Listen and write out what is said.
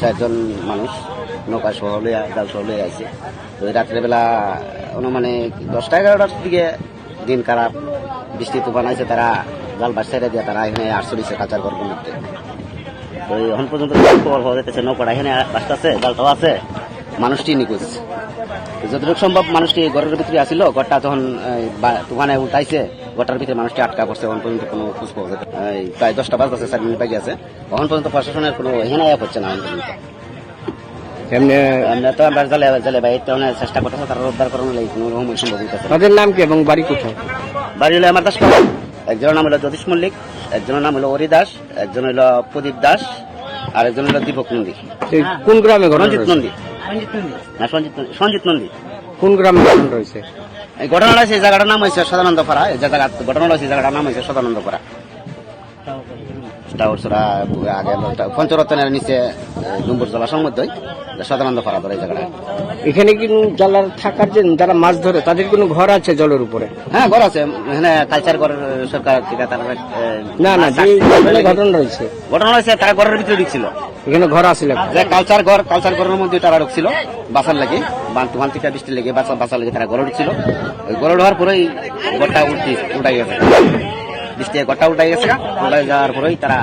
চারজন মানুষ নৌকা সহ জাল সহ আইছে। তো রাত্রেবেলা অনুমানিক দশটা এগারোটার দিকে দিন খারাপ বৃষ্টি তুফান আইছে, তারা জাল বাস দিয়ে তারা এখানে আটচল্লিশে কাঁচার করব মধ্যে তো এখন পর্যন্ত খবর হওয়া যেতেছে নৌকাটা এখানে বাসটাছে জালটাও আছে, মানুষটি নিখোঁজ। যতটুকু সম্ভব মানুষটি ঘরের ভিতরে আসিল, ঘরটা যখন তুফানে উঠাইছে ঘরটার ভিতরে মানুষটি আটকা পড়ছে এখন পর্যন্ত কোনো খোঁজ পাওয়া প্রায় দশটা বাজতেছে চার মিনিট বাকি আছে। এখন পর্যন্ত প্রশাসনের কোনো এখানে হচ্ছে না এখন পর্যন্ত। এমনি আমরা তো আমরা জালে জালে ভাই তো চেষ্টা করতেছে তারা উদ্ধার করানো লাগে কোনো রকম সম্ভব হইতেছে তাদের নাম কি এবং বাড়ি কোথায়? বাড়ি হলো আমার দাস একজনের নাম হলো জ্যোতিষ মল্লিক একজনের নাম হলো অরি দাস একজন হলো প্রদীপ দাস আর একজন হলো দীপক নন্দী। কোন গ্রামে রঞ্জিত নন্দী। সঞ্জিত নন্দী। সঞ্জিত নন্দী। কোন গ্রামে রয়েছে? এই ঘটনাটা সেই জায়গাটার নাম হয়েছে সদানন্দ পাড়া এই জায়গা ঘটনাটা সেই জায়গাটার নাম হয়েছে সদানন্দ পাড়া আগে পঞ্চরত্নের নিচে ডুম্বুর জলাশয়ের মধ্যে সদানন্দ পাড়া ধরে জায়গাটা। এখানে কি যারা থাকার যে যারা মাছ ধরে তাদের কোনো ঘর আছে জলের উপরে? হ্যাঁ ঘর আছে। এখানে কালচার ঘর সরকার থেকে তারা না যে ঘটনা রয়েছে। ঘটনা হয়েছে তারা ঘরের ভিতরে ঢুকছিল। এখানে ঘর যে কালচার ঘর কালচার ঘরের মধ্যে তারা ঢুকছিল বাসার লাগে। তুফান থেকে বৃষ্টি লেগে বাসা বাসা লেগে তারা ঘরে ছিল ওই ঘরে হওয়ার পরেই গোটা উঠতে উঠাই গেছে। বৃষ্টি গোটা উঠাই গেছে। উঠাই যাওয়ার পরেই তারা